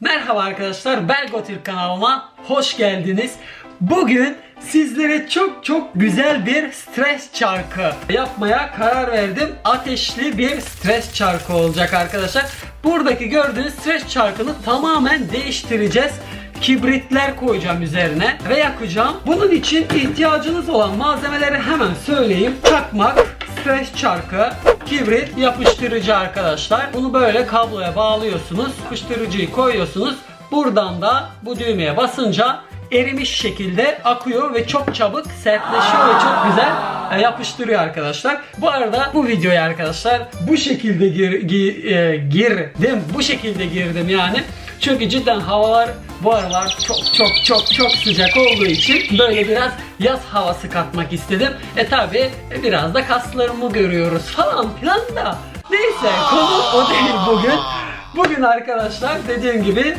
Merhaba arkadaşlar, Belgotil kanalıma hoş geldiniz. Bugün sizlere çok çok güzel bir stres çarkı yapmaya karar verdim. Ateşli bir stres çarkı olacak arkadaşlar. Buradaki gördüğünüz stres çarkını tamamen değiştireceğiz. Kibritler koyacağım üzerine ve yakacağım. Bunun için ihtiyacınız olan malzemeleri hemen söyleyeyim. Çakmak, stres çarkı, kibrit, yapıştırıcı arkadaşlar. Bunu böyle kabloya bağlıyorsunuz. Yapıştırıcıyı koyuyorsunuz. Buradan da bu düğmeye basınca erimiş şekilde akıyor ve çok çabuk sertleşiyor ve çok güzel e, yapıştırıyor arkadaşlar. Bu arada bu videoya arkadaşlar bu şekilde gir, gi- e, girdim. Bu şekilde girdim yani. Çünkü cidden havalar bu aralar çok çok çok çok sıcak olduğu için böyle biraz yaz havası katmak istedim. E tabi e, biraz da kaslarımı görüyoruz falan filan da. Neyse konu o değil bugün. Bugün arkadaşlar dediğim gibi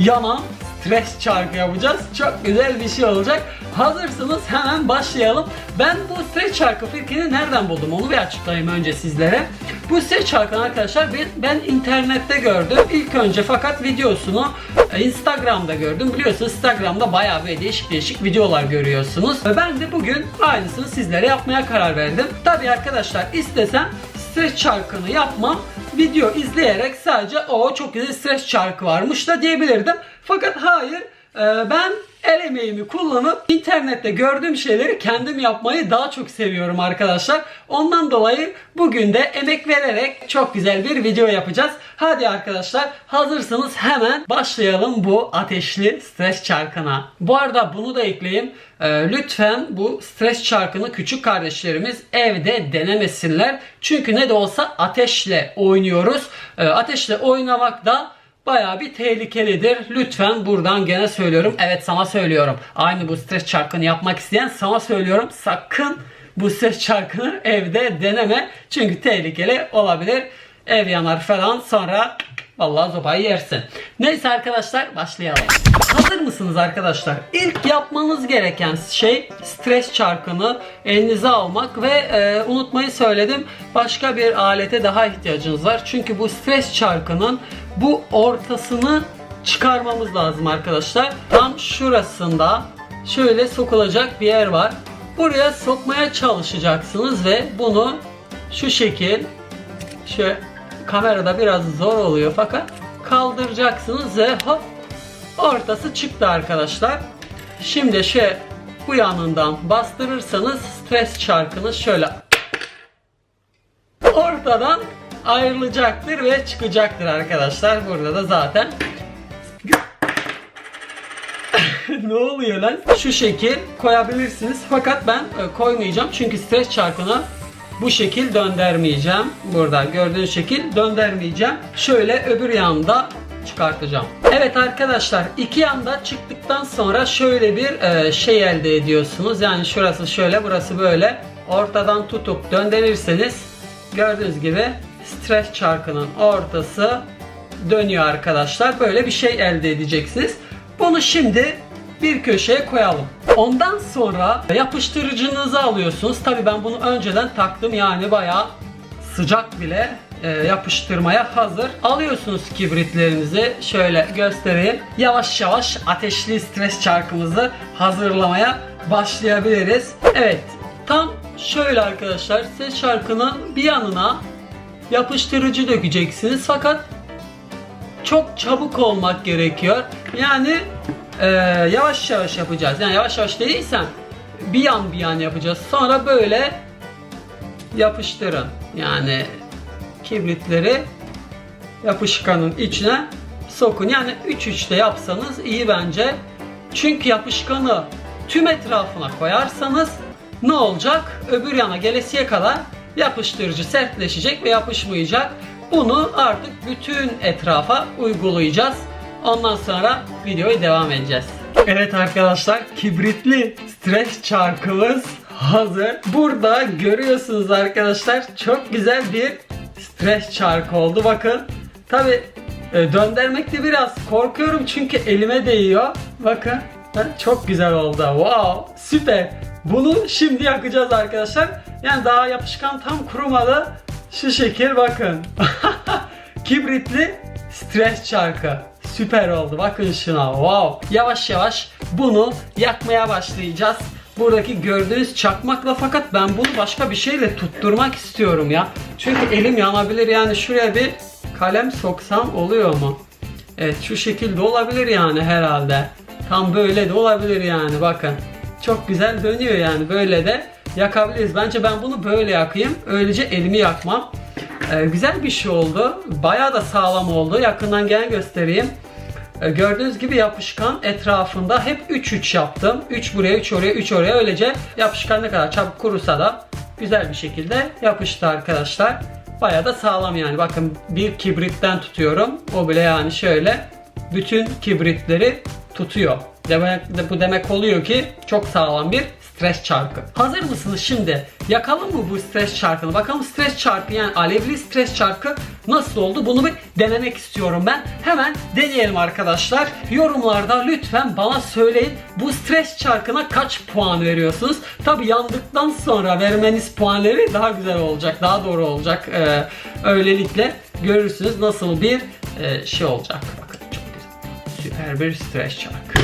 yanam 5 çarkı yapacağız. Çok güzel bir şey olacak. Hazırsanız hemen başlayalım. Ben bu streç çarkı fikrini nereden buldum onu bir açıklayayım önce sizlere. Bu streç çarkını arkadaşlar ben internette gördüm. İlk önce fakat videosunu Instagram'da gördüm. Biliyorsunuz Instagram'da bayağı bir değişik değişik videolar görüyorsunuz. Ve ben de bugün aynısını sizlere yapmaya karar verdim. Tabi arkadaşlar istesem stres çarkını yapmam. Video izleyerek sadece o çok güzel stres çarkı varmış da diyebilirdim. Fakat hayır e, ben el emeğimi kullanıp internette gördüğüm şeyleri kendim yapmayı daha çok seviyorum arkadaşlar. Ondan dolayı bugün de emek vererek çok güzel bir video yapacağız. Hadi arkadaşlar hazırsanız hemen başlayalım bu ateşli stres çarkına. Bu arada bunu da ekleyeyim. Ee, lütfen bu stres çarkını küçük kardeşlerimiz evde denemesinler. Çünkü ne de olsa ateşle oynuyoruz. Ee, ateşle oynamak da bayağı bir tehlikelidir. Lütfen buradan gene söylüyorum. Evet sana söylüyorum. Aynı bu stres çarkını yapmak isteyen sana söylüyorum. Sakın bu stres çarkını evde deneme. Çünkü tehlikeli olabilir. Ev yanar falan sonra vallahi sopayı yersin. Neyse arkadaşlar başlayalım. Hazır mısınız arkadaşlar? İlk yapmanız gereken şey stres çarkını elinize almak ve e, unutmayı söyledim. Başka bir alete daha ihtiyacınız var. Çünkü bu stres çarkının bu ortasını çıkarmamız lazım arkadaşlar. Tam şurasında şöyle sokulacak bir yer var. Buraya sokmaya çalışacaksınız ve bunu şu şekil şöyle kamerada biraz zor oluyor fakat kaldıracaksınız ve hop ortası çıktı arkadaşlar. Şimdi şu bu yanından bastırırsanız stres çarkınız şöyle ortadan ayrılacaktır ve çıkacaktır arkadaşlar. Burada da zaten ne oluyor lan? Şu şekil koyabilirsiniz. Fakat ben e, koymayacağım. Çünkü stres çarkını bu şekil döndürmeyeceğim. Burada gördüğünüz şekil döndürmeyeceğim. Şöyle öbür yanda çıkartacağım. Evet arkadaşlar iki yanda çıktıktan sonra şöyle bir e, şey elde ediyorsunuz. Yani şurası şöyle burası böyle. Ortadan tutup döndürürseniz gördüğünüz gibi stres çarkının ortası dönüyor arkadaşlar. Böyle bir şey elde edeceksiniz. Bunu şimdi bir köşeye koyalım. Ondan sonra yapıştırıcınızı alıyorsunuz. Tabi ben bunu önceden taktım yani bayağı sıcak bile e, yapıştırmaya hazır. Alıyorsunuz kibritlerinizi şöyle göstereyim. Yavaş yavaş ateşli stres çarkımızı hazırlamaya başlayabiliriz. Evet tam şöyle arkadaşlar stres çarkının bir yanına yapıştırıcı dökeceksiniz fakat çok çabuk olmak gerekiyor. Yani e, yavaş yavaş yapacağız. Yani yavaş yavaş değilsen bir yan bir yan yapacağız. Sonra böyle yapıştırın. Yani kibritleri yapışkanın içine sokun. Yani 3-3'te yapsanız iyi bence. Çünkü yapışkanı tüm etrafına koyarsanız ne olacak? Öbür yana gelesiye kadar yapıştırıcı sertleşecek ve yapışmayacak. Bunu artık bütün etrafa uygulayacağız. Ondan sonra videoya devam edeceğiz. Evet arkadaşlar kibritli stres çarkımız hazır. Burada görüyorsunuz arkadaşlar çok güzel bir stres çarkı oldu bakın. Tabi döndürmekte biraz korkuyorum çünkü elime değiyor. Bakın çok güzel oldu. Wow süper. Bunu şimdi yakacağız arkadaşlar. Yani daha yapışkan tam kurumadı. Şu şekil bakın. Kibritli stres çarkı. Süper oldu. Bakın şuna. Wow. Yavaş yavaş bunu yakmaya başlayacağız. Buradaki gördüğünüz çakmakla fakat ben bunu başka bir şeyle tutturmak istiyorum ya. Çünkü elim yanabilir yani şuraya bir kalem soksam oluyor mu? Evet şu şekilde olabilir yani herhalde. Tam böyle de olabilir yani bakın. Çok güzel dönüyor yani böyle de yakabiliriz. Bence ben bunu böyle yakayım. Öylece elimi yakmam. Ee, güzel bir şey oldu. Bayağı da sağlam oldu. Yakından gel göstereyim. Ee, gördüğünüz gibi yapışkan etrafında hep 3-3 yaptım. 3 buraya, 3 oraya, 3 oraya. Öylece yapışkan ne kadar çabuk kurusa da güzel bir şekilde yapıştı arkadaşlar. Bayağı da sağlam yani. Bakın bir kibritten tutuyorum. O bile yani şöyle bütün kibritleri tutuyor. Demek, bu demek oluyor ki çok sağlam bir stres çarkı. Hazır mısınız şimdi? Yakalım mı bu stres çarkını? Bakalım stres çarkı yani alevli stres çarkı nasıl oldu? Bunu bir denemek istiyorum ben. Hemen deneyelim arkadaşlar. Yorumlarda lütfen bana söyleyin. Bu stres çarkına kaç puan veriyorsunuz? Tabi yandıktan sonra vermeniz puanları daha güzel olacak. Daha doğru olacak. Ee, öylelikle görürsünüz nasıl bir e, şey olacak. Bakın çok güzel. Süper bir stres çarkı.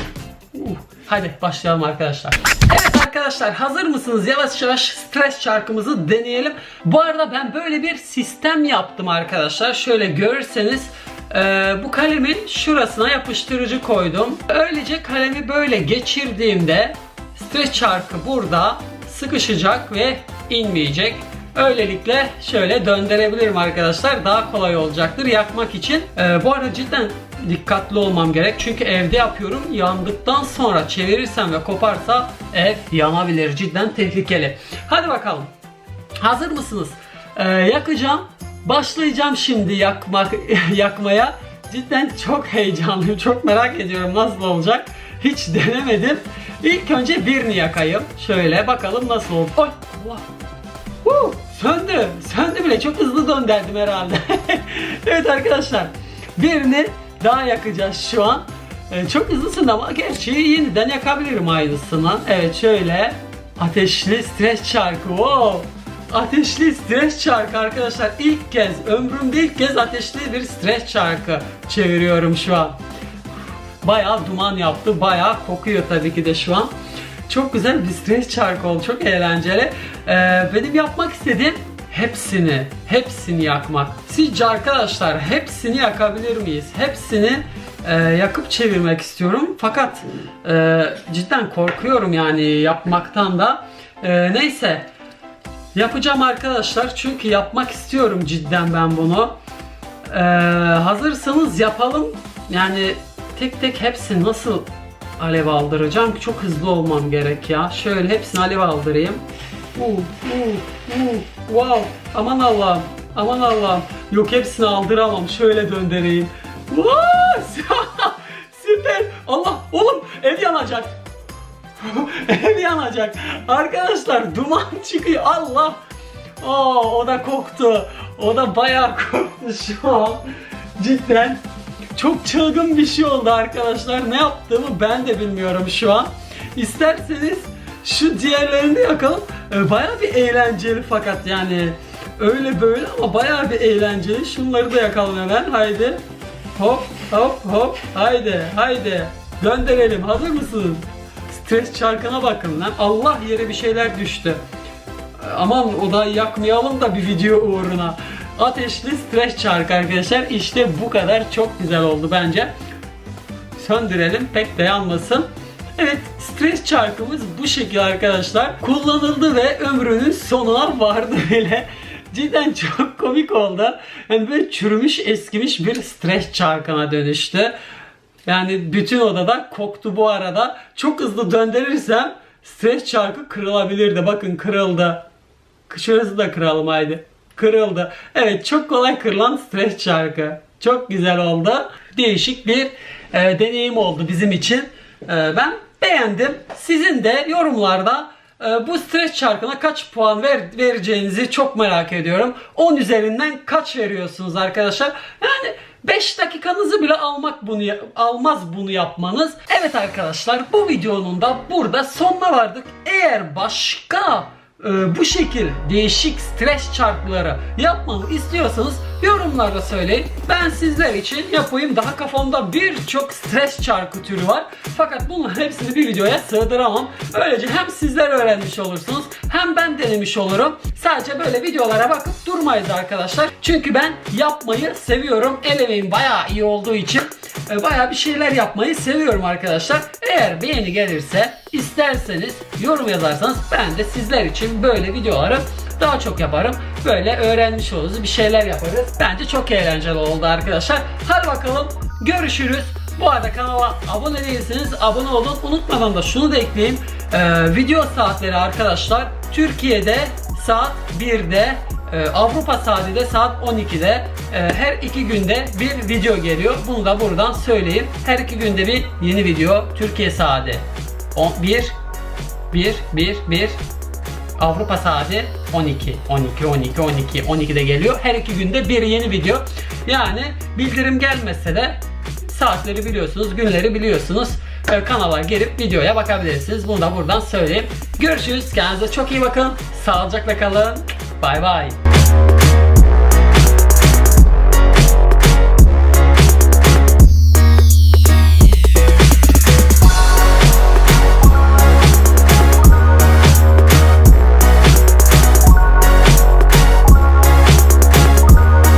Uh, hadi başlayalım arkadaşlar. Evet arkadaşlar hazır mısınız? Yavaş yavaş stres çarkımızı deneyelim. Bu arada ben böyle bir sistem yaptım arkadaşlar. Şöyle görürseniz e, bu kalemin şurasına yapıştırıcı koydum. Öylece kalemi böyle geçirdiğimde stres çarkı burada sıkışacak ve inmeyecek. Öylelikle şöyle döndürebilirim arkadaşlar. Daha kolay olacaktır yakmak için. Ee, bu arada cidden dikkatli olmam gerek. Çünkü evde yapıyorum. Yandıktan sonra çevirirsem ve koparsa ev yanabilir. Cidden tehlikeli. Hadi bakalım. Hazır mısınız? Ee, yakacağım. Başlayacağım şimdi yakmak yakmaya. Cidden çok heyecanlıyım. Çok merak ediyorum nasıl olacak. Hiç denemedim. İlk önce birini yakayım. Şöyle bakalım nasıl oldu. Ay Allah. Woo, söndü. Söndü bile. Çok hızlı döndürdüm herhalde. evet arkadaşlar. Birini daha yakacağız şu an. Ee, çok hızlı söndü ama gerçi yeniden yakabilirim aynısını. Evet şöyle. Ateşli stres çarkı. Wow. Ateşli stres çarkı arkadaşlar. İlk kez, ömrümde ilk kez ateşli bir stres çarkı çeviriyorum şu an. Bayağı duman yaptı. Bayağı kokuyor tabii ki de şu an. Çok güzel bir stres çarkı oldu. Çok eğlenceli. Ee, benim yapmak istediğim hepsini, hepsini yakmak. Sizce arkadaşlar hepsini yakabilir miyiz? Hepsini e, yakıp çevirmek istiyorum. Fakat e, cidden korkuyorum yani yapmaktan da. E, neyse. Yapacağım arkadaşlar çünkü yapmak istiyorum cidden ben bunu. Ee, hazırsanız yapalım. Yani tek tek hepsini nasıl alev aldıracağım çok hızlı olmam gerek ya. Şöyle hepsini alev aldırayım. Uh, uh, uh, wow. Aman Allah'ım. Aman Allah'ım. Yok hepsini aldıramam. Şöyle döndüreyim. Wow! Süper. Allah oğlum ev yanacak. Ev yanacak. Arkadaşlar duman çıkıyor. Allah. Aa, o da koktu. O da bayağı koktu şu an. Cidden çok çılgın bir şey oldu arkadaşlar. Ne yaptığımı ben de bilmiyorum şu an. İsterseniz şu diğerlerini de yakalım. Ee, bayağı bir eğlenceli fakat yani öyle böyle ama bayağı bir eğlenceli. Şunları da yakalım hemen. Haydi. Hop hop hop. Haydi haydi. Gönderelim. Hazır mısınız? Stres çarkına bakın lan. Allah yere bir şeyler düştü. Aman odayı yakmayalım da bir video uğruna. Ateşli stres çarkı arkadaşlar. İşte bu kadar çok güzel oldu bence. Söndürelim pek de yanmasın. Evet stres çarkımız bu şekilde arkadaşlar. Kullanıldı ve ömrünün sonuna vardı bile. Cidden çok komik oldu. Yani böyle çürümüş eskimiş bir stres çarkına dönüştü. Yani bütün odada koktu bu arada. Çok hızlı döndürürsem stres çarkı kırılabilirdi. Bakın kırıldı. Şurası da kıralım haydi. Kırıldı. Evet çok kolay kırılan stres çarkı. Çok güzel oldu. Değişik bir e, deneyim oldu bizim için. E, ben beğendim. Sizin de yorumlarda e, bu stres çarkına kaç puan ver, vereceğinizi çok merak ediyorum. 10 üzerinden kaç veriyorsunuz arkadaşlar? Yani 5 dakikanızı bile almak bunu almaz bunu yapmanız. Evet arkadaşlar bu videonun da burada sonuna vardık. Eğer başka e, bu şekil değişik stres çarkları yapmamı istiyorsanız yorumlarda söyleyin. Ben sizler için yapayım. Daha kafamda birçok stres çarkı türü var. Fakat bunların hepsini bir videoya sığdıramam. Böylece hem sizler öğrenmiş olursunuz hem ben denemiş olurum. Sadece böyle videolara bakıp durmayız arkadaşlar. Çünkü ben yapmayı seviyorum. El emeğim bayağı iyi olduğu için e, bayağı bir şeyler yapmayı seviyorum arkadaşlar. Eğer beğeni gelirse isterseniz yorum yazarsanız ben de sizler için böyle videoları daha çok yaparım. Böyle öğrenmiş oluruz, bir şeyler yaparız. Bence çok eğlenceli oldu arkadaşlar. Hadi bakalım görüşürüz. Bu arada kanala abone değilseniz abone olun. Unutmadan da şunu da ekleyeyim. Ee, video saatleri arkadaşlar Türkiye'de saat 1'de ee, Avrupa saati de saat 12'de Ee, her iki günde bir video geliyor. Bunu da buradan söyleyeyim. Her iki günde bir yeni video Türkiye saati 1 1 1 1 Avrupa saati 12 12 12 12 12'de geliyor. Her iki günde bir yeni video. Yani bildirim gelmese de saatleri biliyorsunuz, günleri biliyorsunuz. Ee, kanala girip videoya bakabilirsiniz. Bunu da buradan söyleyeyim. Görüşürüz. Kendinize çok iyi bakın. Sağlıcakla kalın. 拜拜。